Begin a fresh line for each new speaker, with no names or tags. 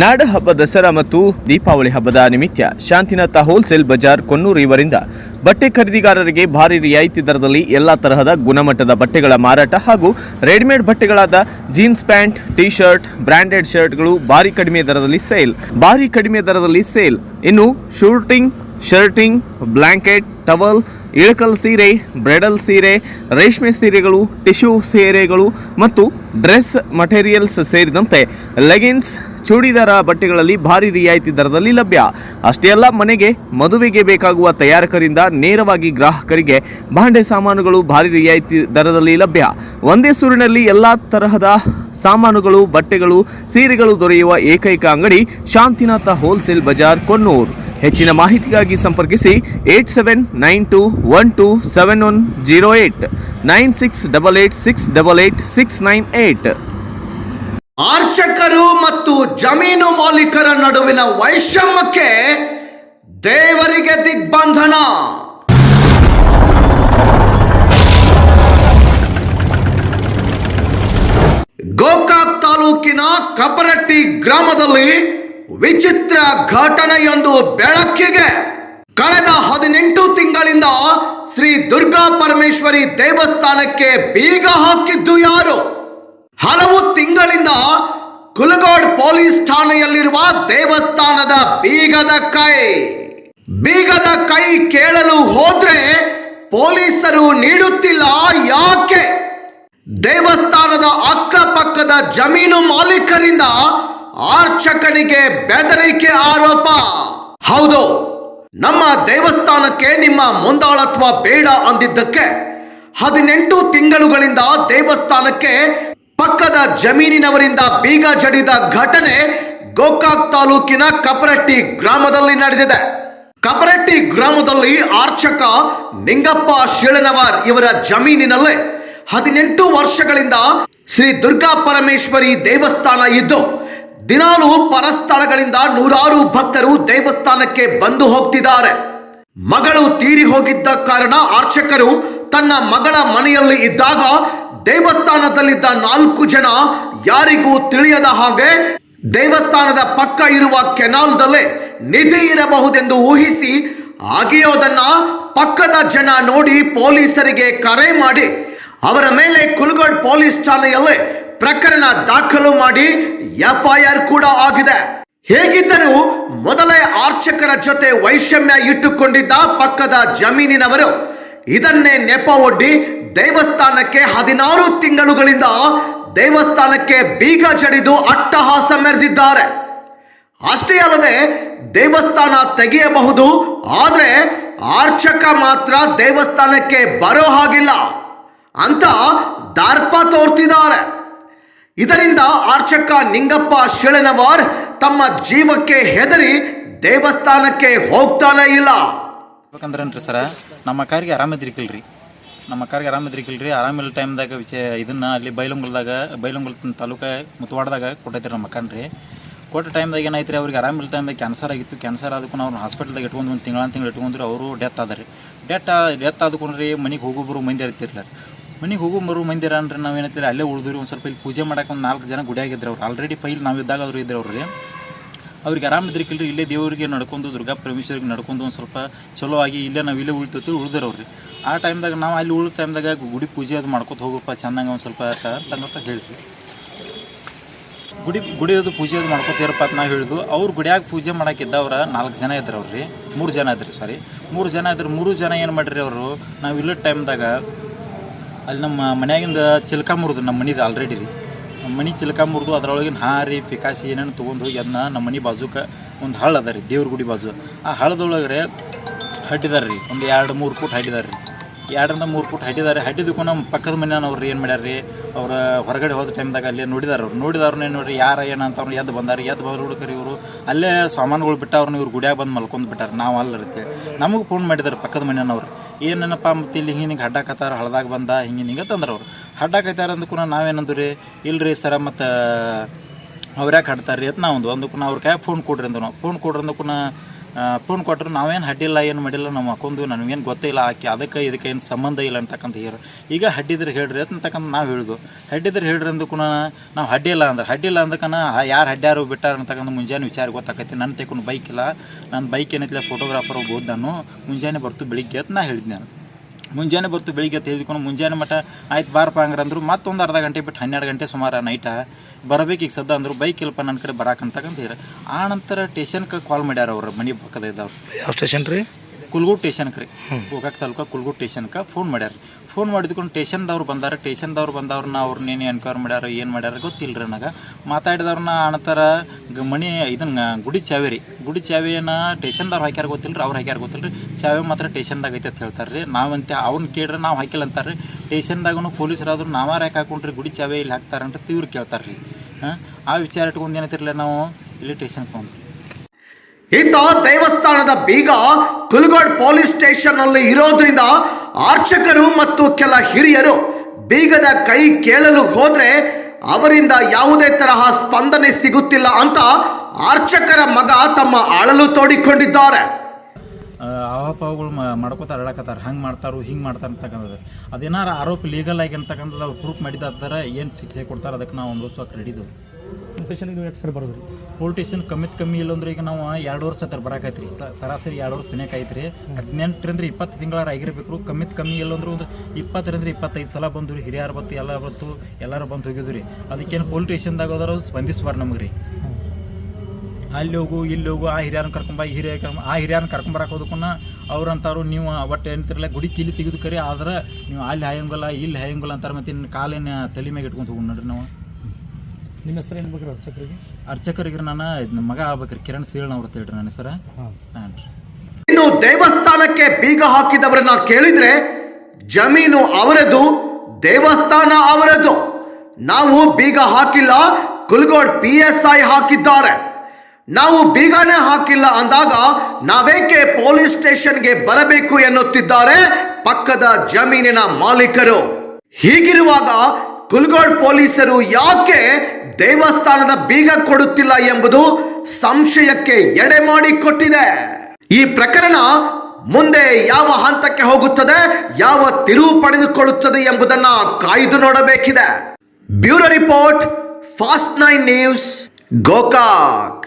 ನಾಡ ಹಬ್ಬ ದಸರಾ ಮತ್ತು ದೀಪಾವಳಿ ಹಬ್ಬದ ನಿಮಿತ್ತ ಶಾಂತಿನಾಥ ಹೋಲ್ಸೇಲ್ ಬಜಾರ್ ಕೊನ್ನೂರು ಇವರಿಂದ ಬಟ್ಟೆ ಖರೀದಿಗಾರರಿಗೆ ಭಾರಿ ರಿಯಾಯಿತಿ ದರದಲ್ಲಿ ಎಲ್ಲ ತರಹದ ಗುಣಮಟ್ಟದ ಬಟ್ಟೆಗಳ ಮಾರಾಟ ಹಾಗೂ readymade ಬಟ್ಟೆಗಳಾದ jeans pant T shirt branded ಶರ್ಟ್ಗಳು ಭಾರಿ ಕಡಿಮೆ ದರದಲ್ಲಿ ಸೇಲ್. ಭಾರಿ ಕಡಿಮೆ ದರದಲ್ಲಿ ಸೇಲ್. ಇನ್ನು suiting, shirting blanket towel, Ilkal ಸೀರೆ, ಬ್ರೆಡಲ್ ಸೀರೆ, ರೇಷ್ಮೆ ಸೀರೆಗಳು, ಟಿಶ್ಯೂ ಸೀರೆಗಳು ಮತ್ತು ಡ್ರೆಸ್ ಮಟೀರಿಯಲ್ಸ್ ಸೇರಿದಂತೆ ಲೆಗಿನ್ಸ್ ಚೂಡಿದಾರ ಬಟ್ಟೆಗಳಲ್ಲಿ ಭಾರಿ ರಿಯಾಯಿತಿ ದರದಲ್ಲಿ ಲಭ್ಯ. ಅಷ್ಟೇ ಅಲ್ಲ, ಮನೆಗೆ ಮದುವೆಗೆ ಬೇಕಾಗುವ ತಯಾರಕರಿಂದ ನೇರವಾಗಿ ಗ್ರಾಹಕರಿಗೆ ಬಾಂಡೆ ಸಾಮಾನುಗಳು ಭಾರಿ ರಿಯಾಯಿತಿ ದರದಲ್ಲಿ ಲಭ್ಯ. ಒಂದೇ ಸೂರಿನಲ್ಲಿ ಎಲ್ಲ ತರಹದ ಸಾಮಾನುಗಳು, ಬಟ್ಟೆಗಳು, ಸೀರೆಗಳು ದೊರೆಯುವ ಏಕೈಕ ಅಂಗಡಿ ಶಾಂತಿನಾಥ ಹೋಲ್ಸೇಲ್ ಬಜಾರ್, ಕೊನ್ನೂರು. ಹೆಚ್ಚಿನ ಮಾಹಿತಿಗಾಗಿ ಸಂಪರ್ಕಿಸಿ eight seven nine two one two seven one zero eight, nine six double eight six double eight six nine eight.
ಆರ್ಚಕರು ಮತ್ತು ಜಮೀನು ಮಾಲೀಕರ ನಡುವಿನ ವೈಷಮ್ಯಕ್ಕೆ ದೇವರಿಗೆ ದಿಗ್ಬಂಧನ. ಗೋಕಾಕ್ ತಾಲೂಕಿನ ಕಪರಟ್ಟಿ ಗ್ರಾಮದಲ್ಲಿ ವಿಚಿತ್ರ ಘಟನೆಯೊಂದು ಬೆಳಕಿಗೆ ಕಳೆದ ಹದಿನೆಂಟು ತಿಂಗಳಿಂದ ಶ್ರೀ ದುರ್ಗಾ ಪರಮೇಶ್ವರಿ ದೇವಸ್ಥಾನಕ್ಕೆ ಬೀಗ ಹಾಕಿದ್ದು ಯಾರು? ಹಲವು ತಿಂಗಳಿಂದ ಕುಲಗೋಡ್ ಪೊಲೀಸ್ ಠಾಣೆಯಲ್ಲಿರುವ ದೇವಸ್ಥಾನದ ಬೀಗದ ಕೈ. ಬೀಗದ ಕೈ ಕೇಳಲು ಹೋದ್ರೆ ಪೊಲೀಸರು ನೀಡುತ್ತಿಲ್ಲ ಯಾಕೆ? ದೇವಸ್ಥಾನದ ಅಕ್ಕಪಕ್ಕದ ಜಮೀನು ಮಾಲೀಕರಿಂದ ಆರ್ಚಕನಿಗೆ ಬೆದರಿಕೆ ಆರೋಪ. ಹೌದು, ನಮ್ಮ ದೇವಸ್ಥಾನಕ್ಕೆ ನಿಮ್ಮ ಮುಂದಾಳತ್ವ ಬೇಡ ಅಂದಿದ್ದಕ್ಕೆ ಹದಿನೆಂಟು ತಿಂಗಳುಗಳಿಂದ ದೇವಸ್ಥಾನಕ್ಕೆ ಪಕ್ಕದ ಜಮೀನಿನವರಿಂದ ಬೀಗ ಜಡಿದ ಘಟನೆ ಗೋಕಾಕ್ ತಾಲೂಕಿನ ಕಪರಟ್ಟಿ ಗ್ರಾಮದಲ್ಲಿ ನಡೆದಿದೆ. ಕಪರಟ್ಟಿ ಗ್ರಾಮದಲ್ಲಿ ಆರ್ಚಕ ನಿಂಗಪ್ಪ ಶಿಳನವರ್ ಇವರ ಜಮೀನಿನಲ್ಲೇ ಹದಿನೆಂಟು ವರ್ಷಗಳಿಂದ ಶ್ರೀ ದುರ್ಗಾ ಪರಮೇಶ್ವರಿ ದೇವಸ್ಥಾನ ಇದ್ದು, ದಿನಾಲು ಪರಸ್ಥಳಗಳಿಂದ ನೂರಾರು ಭಕ್ತರು ದೇವಸ್ಥಾನಕ್ಕೆ ಬಂದು ಹೋಗ್ತಿದ್ದಾರೆ. ಮಗಳು ತೀರಿ ಹೋಗಿದ್ದ ಕಾರಣ ಆರ್ಚಕರು ತನ್ನ ಮಗಳ ಮನೆಯಲ್ಲಿ ಇದ್ದಾಗ ದೇವಸ್ಥಾನದಲ್ಲಿದ್ದ ನಾಲ್ಕು ಜನ ಯಾರಿಗೂ ತಿಳಿಯದ ಹಾಗೆ ದೇವಸ್ಥಾನದ ಪಕ್ಕ ಇರುವ ಕೆನಾಲ್ದಲ್ಲೇ ನಿಧಿ ಇರಬಹುದೆಂದು ಊಹಿಸಿ ಅಗೆಯೋದನ್ನ ಪಕ್ಕದ ಜನ ನೋಡಿ ಪೊಲೀಸರಿಗೆ ಕರೆ ಮಾಡಿ ಅವರ ಮೇಲೆ ಕುಲ್ಗಡ್ ಪೊಲೀಸ್ ಠಾಣೆಯಲ್ಲೇ ಪ್ರಕರಣ ದಾಖಲು ಮಾಡಿ ಎಫ್ಐಆರ್ ಕೂಡ ಆಗಿದೆ. ಹೇಗಿದ್ದರೂ ಮೊದಲೇ ಆರ್ಚಕರ ಜೊತೆ ವೈಷಮ್ಯ ಇಟ್ಟುಕೊಂಡಿದ್ದ ಪಕ್ಕದ ಜಮೀನಿನವರು ಇದನ್ನೇ ನೆಪ ಒಡ್ಡಿ ದೇವಸ್ಥಾನಕ್ಕೆ ಹದಿನಾರು ತಿಂಗಳುಗಳಿಂದ ದೇವಸ್ಥಾನಕ್ಕೆ ಬೀಗ ಜಡಿದು ಅಟ್ಟಹಾಸ ಮೆರೆದಿದ್ದಾರೆ. ಅಷ್ಟೇ ಅಲ್ಲದೆ ದೇವಸ್ಥಾನ ತೆಗೆಯಬಹುದು, ಆದರೆ ಆರ್ಚಕ ಮಾತ್ರ ದೇವಸ್ಥಾನಕ್ಕೆ ಬರೋ ಹಾಗಿಲ್ಲ ಅಂತ ದಾರ್ಪ ತೋರ್ತಿದ್ದಾರೆ. ಇದರಿಂದ ಆರ್ಚಕ ನಿಂಗಪ್ಪ ಶಿಳನವಾರ್ ತಮ್ಮ ಜೀವಕ್ಕೆ ಹೆದರಿ ದೇವಸ್ಥಾನಕ್ಕೆ ಹೋಗ್ತಾನೆ ಇಲ್ಲ.
ಸರ, ನಮ್ಮ ಕಾರಿಗೆ ಆರಾಮಿದ್ರಿಕಿಲ್ರಿ ನಮ್ಮ ಅಕ್ಕಾರಿಗೆ ಆರಾಮಿದ್ರಿಕಿಲ್ರಿ ಆರಾಮಿಲ್ಲ ಟೈಮ್ದಾಗ ವಿಷಯ ಇದನ್ನ ಅಲ್ಲಿ ಬೈಲಂಗುಲ್ದಾಗ, ಬೈಲಂಗುಲ್ ತಾಲೂಕ ಮುತ್ವಾಡ್ದಾಗ ಕೊಟ್ಟೈತಿ ನಮ್ಮ ಅಕ್ಕನ್ರಿ. ಕೊಟ್ಟ ಟೈಮ್ದಾಗ ಏನಾಯ್ತು ರೀ ಅವ್ರಿಗೆ ಆರಾಮಿಲ್ಲ ಟೈಮ್ದಾಗ ಕ್ಯಾನ್ಸರ್ ಆಗಿತ್ತು. ಕ್ಯಾನ್ಸರ್ ಅದಕ್ಕೂ ಅವ್ರು ಹಾಸ್ಪಿಟಲ್ದಾಗ ಇಟ್ಕೊಂಡು ಒಂದು ತಿಂಗಳ, ತಿಂಗಳು ಇಟ್ಕೊಂಡ್ರಿ ಅವರು ಡೆತ್ ಆದ್ರಿ. ಡೆತ್ ಡೆತ್ ಆದ್ಕೊಂಡ್ರಿ ಮನೆಗೆ ಹೋಗೋಬ್ರು ಬರೋ ಮಂದಿ ಇರ್ತಿರ್ಲ ಮನೆಗೆ ಹೋಗೋ ಮಂದಿ ಮಂದಿರ ಅಂದ್ರೆ ನಾವು ಅಲ್ಲೇ ಉಳಿದ್ರಿ ಒಂದು ಸ್ವಲ್ಪ ಇಲ್ಲಿ ಪೂಜೆ ಮಾಡೋಕೆ ಒಂದು ನಾಲ್ಕು ಜನ ಗುಡಿಯಾಗಿದ್ರು ಅವ್ರು. ಆಲ್ರೆಡಿ ಫೈಲ್ ನಾವು ಇದ್ದಾಗ ಅವ್ರು ಇದ್ರು ಅವ್ರಿ ಅವ್ರಿಗೆ ರೀ ಇಲ್ಲೇ ದೇವರಿಗೆ ನಡ್ಕೊಂಡು, ದುರ್ಗಾ ಪರಮೇಶ್ವರಿಗೆ ನಡ್ಕೊಂಡು ಒಂದು ಸ್ವಲ್ಪ ಚಲೋ ಆಗಿ ಇಲ್ಲೇ ನಾವು ಇಲ್ಲೇ ಉಳಿತೈತಿ ಅವ್ರಿ ಆ ಟೈಮ್ದಾಗ ನಾವು ಅಲ್ಲಿ ಉಳಿದ ಟೈಮ್ದಾಗ ಗುಡಿ ಪೂಜೆ ಅದು ಮಾಡ್ಕೊತ ಹೋಗಪ್ಪ ಚೆನ್ನಾಗಿ ಒಂದು ಸ್ವಲ್ಪ ಅಂತ ಹೇಳಿದ್ವಿ ಗುಡಿ ಗುಡಿ ಅದು ಪೂಜೆ ಅದು ಮಾಡ್ಕೊತೀರಪ್ಪ ಅಂತ ನಾವು ಹೇಳಿದ್ವು ಅವ್ರು ಗುಡಿಯಾಗ ಪೂಜೆ ಮಾಡೋಕ್ಕಿದ್ದವ್ರ ನಾಲ್ಕು ಜನ ಇದ್ರು ಅವ್ರಿ ಮೂರು ಜನ ಇದ್ರಿ ಸಾರಿ ಮೂರು ಜನ ಇದ್ರು ಮೂರು ಜನ ಏನು ಮಾಡಿರಿ ಅವರು, ನಾವು ಇಲ್ಲದ ಟೈಮ್ದಾಗ ಅಲ್ಲಿ ನಮ್ಮ ಮನೆಯಾಗಿಂದ ಚಿಲ್ಕ ಮುರಿದು ನಮ್ಮ ಮನಿದು ಆಲ್ರೆಡಿ ರೀ. ಮನೆ ಚಿಲ್ಕ ಮುರಿದು ಅದರೊಳಗಿನ ಹಾರಿ ಪಿಕಾಸಿ ಏನೇನು ತೊಗೊಂಡು ಹೋಗಿ ಅದನ್ನ ನಮ್ಮ ಮನೆ ಬಾಜುಕ ಒಂದು ಹಳ್ಳ ಅದ ರೀ, ದೇವ್ರ ಗುಡಿ ಬಾಜು. ಆ ಹಳ್ಳದೊಳಗೆ ಹಡ್ಡಿದಾರೆ ರೀ, ಒಂದು ಎರಡು ಮೂರು ಫುಟ್ ಹಡ್ಡಿದಾರೆ ರೀ. ಎರಡರಿಂದ ಮೂರು ಫುಟ್ ಹಡ್ಡಿದಾರೆ ಹಡ್ಡಿದಕ್ಕೂ ನಮ್ಮ ಪಕ್ಕದ ಮನೆಯವ್ರು ಏನು ಮಾಡ್ಯಾರ ರೀ, ಅವ್ರ ಹೊರಗಡೆ ಹೋದ ಟೈಮ್ದಾಗ ಅಲ್ಲೇ ನೋಡಿದಾರ ಅವ್ರು. ನೋಡಿದವ್ರನ್ನ ಏನು ನೋಡ್ರಿ ಯಾರ ಏನಂತ ಅವ್ರು ಎದ್ದು ಬಂದಾರ ಎದ್ದು ಬಂದು ಹುಡುಕರಿ ಇವರು. ಅಲ್ಲೇ ಸಾಮಾನುಗಳು ಬಿಟ್ಟವ್ರನ್ನ ಇವ್ರು ಗುಡಿಯಾಗ ಬಂದು ಮಲ್ಕೊಂಡು ಬಿಟ್ಟಾರೆ, ನಾವು ಅಲ್ಲ ನಮಗೆ ಫೋನ್ ಮಾಡಿದಾರೆ ಪಕ್ಕದ ಮನೆಯವ್ರು ಏನಪ್ಪ ಮತ್ತೆ ಇಲ್ಲಿ ಹಿಂಗೆ ಹಿಂಗೆ ಹಡ್ಡಾಕತ್ತಾರ, ಹಳ್ದಾಗ ಬಂದ, ಹಿಂಗೆ ಹಿಂಗೆ ತಂದ್ರೆ ಅವ್ರು. ಹಡ್ಡಾಕತ್ತಾರ ಅಂದಕ್ಕೂ ನಾವೇನಂದ್ರಿ? ರೀ ಇಲ್ರಿ ಸರ, ಮತ್ತು ಅವ್ರ್ಯಾಕೆ ಯಾಕೆ ಹಾಡ್ತಾರೆ ರೀ ಅಂತ ನಾವು ಒಂದು ಒಂದಕ್ಕೂ ಅವ್ರ ಕೈ ಫೋನ್ ಕೊಡ್ರಿ ಅಂದ್ರು ನಾವು. ಫೋನ್ ಕೊಡ್ರಿ ಅಂದಕ್ಕೂ ಫೋನ್ ಕೊಟ್ಟರು ನಾವೇನು ಹಡ್ಡಿಲ್ಲ, ಏನು ಮಾಡಿಲ್ಲ ನಮ್ಮ ಹಾಕೊಂಡು ನನಗೇನು ಗೊತ್ತಿಲ್ಲ ಆಕೆ ಅದಕ್ಕೆ ಇದಕ್ಕೆ ಏನು ಸಂಬಂಧ ಇಲ್ಲ ಅಂತಕ್ಕಂತ ಹೇಳಿ ಈಗ ಹಡ್ಡಿದ್ರೆ ಹೇಳ್ರಿ ಅಂತಕ್ಕಂತ ನಾವು ಹೇಳಿದ್ವು ಹಡ್ಡಿದ್ರೆ ಹೇಳ್ರಿ ಅಂದಕ್ಕೂ ನಾವು ಹಡ್ಡಿಲ್ಲ ಅಂದ್ರೆ. ಹಡ್ಡಿಲ್ಲ ಅಂದಕ್ಕನ ಯಾರು ಹಡ್ಡ್ಯಾರು ಬಿಟ್ಟಾರ ಅಂತಕ್ಕಂಥ ಮುಂಜಾನೆ ವಿಚಾರ ಗೊತ್ತಾಕೈತಿ. ನನ್ನ ತೆಕೊಂಡು ಬೈಕ್ ಇಲ್ಲ. ನನ್ನ ಬೈಕ್ ಏನೈತಿಲ್ಲ ಫೋಟೋಗ್ರಾಫರ್ ಹೋದ್ ನಾನು ಮುಂಜಾನೆ ಬರ್ತು ಬೆಳಿಗ್ಗೆ ಅಂತ ನಾ ಹೇಳಿದ್ದೆ ನಾನು. ಮುಂಜಾನೆ ಬರ್ತು, ಬೆಳಿಗ್ಗೆ ತೆಗೆದುಕೊಂಡು ಮುಂಜಾನೆ ಮಠ ಆಯ್ತು, ಬಾರಪ್ಪ ಹಂಗ್ರೆ ಅಂದ್ರು, ಮತ್ತೊಂದು ಅರ್ಧ ಗಂಟೆ ಬಿಟ್ಟು ಹನ್ನೆರಡು ಗಂಟೆ ಸುಮಾರು ನೈಟ ಬರಬೇಕು ಈಗ ಸದ್ದ ಅಂದ್ರು, ಬೈಕ್ ಇಲ್ಲಪ್ಪ ನನ್ನ ಕಡೆ ಬರಾಕಂತಕ್ಕಂತ ಆ ನಂತರ ಟೇಷನ್ಗೆ ಕಾಲ್ ಮಾಡ್ಯಾರ ಅವರು, ಮನೆ ಪಕ್ಕದ ಇದ್ದವ್ರು.
ಯಾವ ಸ್ಟೇಷನ್ ರೀ?
ಕುಲ್ಗೂಡ್ ಟೇಷನ್ಗೆ ರೀ. ಗೋಕಾಕ್ ತಾಲೂಕ ಕುಲ್ಗೂಡ್ ಟೇಷನ್ಗೆ ಫೋನ್ ಮಾಡ್ಯಾರ ಫೋನ್ ಮಾಡಿದ್ಕೊಂಡು ಟೇಷನ್ದವ್ರು ಬಂದಾರ ಟೇಷನ್ದವ್ರು ಬಂದವ್ರನ್ನ ಅವ್ರನ್ನೇನು ಎನ್ಕ್ವೈರ್ ಮಾಡ್ಯಾರ ಏನು ಮಾಡ್ಯಾರ ಗೊತ್ತಿಲ್ಲ ರೀ ನನಗೆ. ಮಾತಾಡಿದವ್ರನ್ನ ಗ ಮನೆ ಇದನ್ನ ಗುಡಿ ಚಾವಿ ರೀ. ಗುಡಿ ಚಾವೆಯನ್ನು ಟೇಷನ್ದವ್ರು ಹಾಕ್ಯಾರ ಗೊತ್ತಿಲ್ಲ ರೀ ಅವ್ರು ಹಾಕ್ಯಾರ ಗೊತ್ತಿಲ್ಲ ರೀ ಚಾವಿ ಮಾತ್ರ ಟೇಷನ್ದಾಗ ಐತೆ ಅಂತ ಹೇಳ್ತಾರೆ ರೀ. ನಾವಂತೆ ಅವ್ನ ಕೇಳ್ರೆ ನಾವು ಹಾಕಿಲ್ಲ ಅಂತಾರೆ ರೀ. ಟೇಷನ್ದಾಗೂ ಪೊಲೀಸರಾದ್ರು ನಾವಾರ ಯಾಕೆ ಹಾಕೊಂಡ್ರಿ ಗುಡಿ ಚಾವೆ ಇಲ್ಲಿ ಹಾಕ್ತಾರಂತ ತೀವ್ರ ಕೇಳ್ತಾರೆ ರೀ. ಹಾಂ? ಆ ವಿಚಾರ ಇಟ್ಕೊಂಡು ಏನಂತಿರಲಿಲ್ಲ ನಾವು ಇಲ್ಲಿ ಟೇಷನ್ಗೆ ಬಂದ್ವಿ.
ಇತ್ತ ದೇವಸ್ಥಾನದ ಬೀಗ ಕುಲ್ಗೋಡ್ ಪೊಲೀಸ್ ಸ್ಟೇಷನ್ ಅಲ್ಲಿ ಇರೋದ್ರಿಂದ ಅರ್ಚಕರು ಮತ್ತು ಕೆಲ ಹಿರಿಯರು ಬೀಗದ ಕೈ ಕೇಳಲು ಹೋದ್ರೆ ಅವರಿಂದ ಯಾವುದೇ ತರಹ ಸ್ಪಂದನೆ ಸಿಗುತ್ತಿಲ್ಲ ಅಂತ ಅರ್ಚಕರ ಮಗ ತಮ್ಮ ಅಳಲು ತೋಡಿಕೊಂಡಿದ್ದಾರೆ.
ಆವಾಪಾವುಗಳು ಮಾಡ್ಕೋತ ಅರಳಕತ್ತಾರ ಹಂಗೆ ಮಾಡ್ತಾರೋ ಹಿಂಗೆ ಮಾಡ್ತಾರೆ ಅಂತಕ್ಕಂಥದ್ದು. ಅದೇನಾರ ಆರೋಪ ಲೀಗಲ್ ಆಗಿ ಅಂತಕ್ಕಂಥದ್ದು ಅವ್ರು ಪ್ರೂಫ್ ಮಾಡಿದಾರ ಏನು ಶಿಕ್ಷೆ ಕೊಡ್ತಾರೆ? ಅದಕ್ಕೆ ನಾವು ಒಂದು ರೆಡಿದು
ಸ್ಟೇಷನ್ಗೆ ನೀವು ಎಷ್ಟು ಸರ್ ಬರೋದು ರೀ
ಕಮ್ಮಿ ಕಮ್ಮಿ ಇಲ್ಲ ಅಂದ್ರೆ ಈಗ ನಾವು ಎರಡು ವರ್ಷ ಹತ್ರ ಬರಾಕೈತ್ರಿ. ಸರಾಸರಿ ಎರಡು ವರ್ಷ ಸನೇಕ ಐತ್ರಿ ಹದಿನೆಂಟರಿಂದ ಇಪ್ಪತ್ತು ತಿಂಗಳಾರ ಆಗಿರ್ಬೇಕು ಕಮ್ಮಿ ಇಲ್ಲ ಅಂದ್ರೆ ಒಂದು ಇಪ್ಪತ್ತರಿಂದ ಇಪ್ಪತ್ತೈದು ಸಲ ಬಂದು ಹಿರಿಯರು ಬತ್ತು ಎಲ್ಲ ಬತ್ತು ಎಲ್ಲರೂ ಬಂದು ಹೋಗಿದ್ವಿ ರೀ. ಅದಕ್ಕೇನು ಪೊಲೀಸ್ ಸ್ಟೇಷನ್ದಾಗ ಹೋದ್ರೆ ಸ್ಪಂದಿಸ್ಬಾರ್ ನಮಗೆ ರೀ. ಅಲ್ಲಿ ಹೋಗು, ಇಲ್ಲಿ ಹೋಗು, ಆ ಹಿರಿಯರನ್ನ ಕರ್ಕೊಂಬ, ಈ ಹಿರಿಯ ಆ ಹಿರಿಯರನ್ನ ಕರ್ಕೊಂಬರಕ್ಕೆ ಹೋದಕ್ಕೂನ ಅವ್ರಂತಾರು ನೀವು ಒಟ್ಟು ಏನಂತಿರಲ್ಲ ಗುಡಿ ಕಿಲಿ ತೆಗೆದು ಕರಿ, ಆದ್ರೆ ನೀವು ಅಲ್ಲಿ ಹಾಯಂಗಲ್ಲ, ಇಲ್ಲಿ ಹಾಯಂಗಲ್ಲ ಅಂತಾರೆ. ಮತ್ತು ಇನ್ನು ಕಾಲಿನ ತಲೆ ಮ್ಯಾಗ ಇಟ್ಕೊಂಡು ಹೋಗಿ ನೋಡ್ರಿ ನಾವು.
ನಿಮ್ಮ ಹೆಸರು ಏನು ಬೇಕ್ರಿ ಅರ್ಚಕರಿಗೆ?
ಅರ್ಚಕರಿಗೆ ನಾನು ಇದ್ನ ಮಗ ಆಗ್ಬೇಕ್ರಿ ಕಿರಣ್ ಸೀಳ್ ಅವ್ರ ಹೇಳ್ರಿ ನನ್ನ ಹೆಸರ.
ಹಾಂ.
ಹಾಂ ರೀ.
ಇನ್ನು ದೇವಸ್ಥಾನಕ್ಕೆ ಬೀಗ ಹಾಕಿದವರನ್ನ ಕೇಳಿದ್ರೆ ಜಮೀನು ಅವರದು ದೇವಸ್ಥಾನ ಅವರದು. ನಾವು ಬೀಗ ಹಾಕಿಲ್ಲ ಕುಲ್ಗೋಡ್ ಪಿ ಎಸ್ ಐ ಹಾಕಿದ್ದಾರೆ. ನಾವು ಬೀಗನೇ ಹಾಕಿಲ್ಲ ಅಂದಾಗ ನಾವೇಕೆ ಪೊಲೀಸ್ ಸ್ಟೇಷನ್ಗೆ ಬರಬೇಕು ಎನ್ನುತ್ತಿದ್ದಾರೆ ಪಕ್ಕದ ಜಮೀನಿನ ಮಾಲೀಕರು. ಹೀಗಿರುವಾಗ ಕುಲ್ಗೋಡ್ ಪೊಲೀಸರು ಯಾಕೆ ದೇವಸ್ಥಾನದ ಬೀಗ ಕೊಡುತ್ತಿಲ್ಲ ಎಂಬುದು ಸಂಶಯಕ್ಕೆ ಎಡೆ ಮಾಡಿಕೊಟ್ಟಿದೆ. ಈ ಪ್ರಕರಣ ಮುಂದೆ ಯಾವ ಹಂತಕ್ಕೆ ಹೋಗುತ್ತದೆ, ಯಾವ ತಿರುವು ಪಡೆದುಕೊಳ್ಳುತ್ತದೆ ಎಂಬುದನ್ನ ಕಾಯ್ದು ನೋಡಬೇಕಿದೆ. Bureau report, fast nine news, Gokak.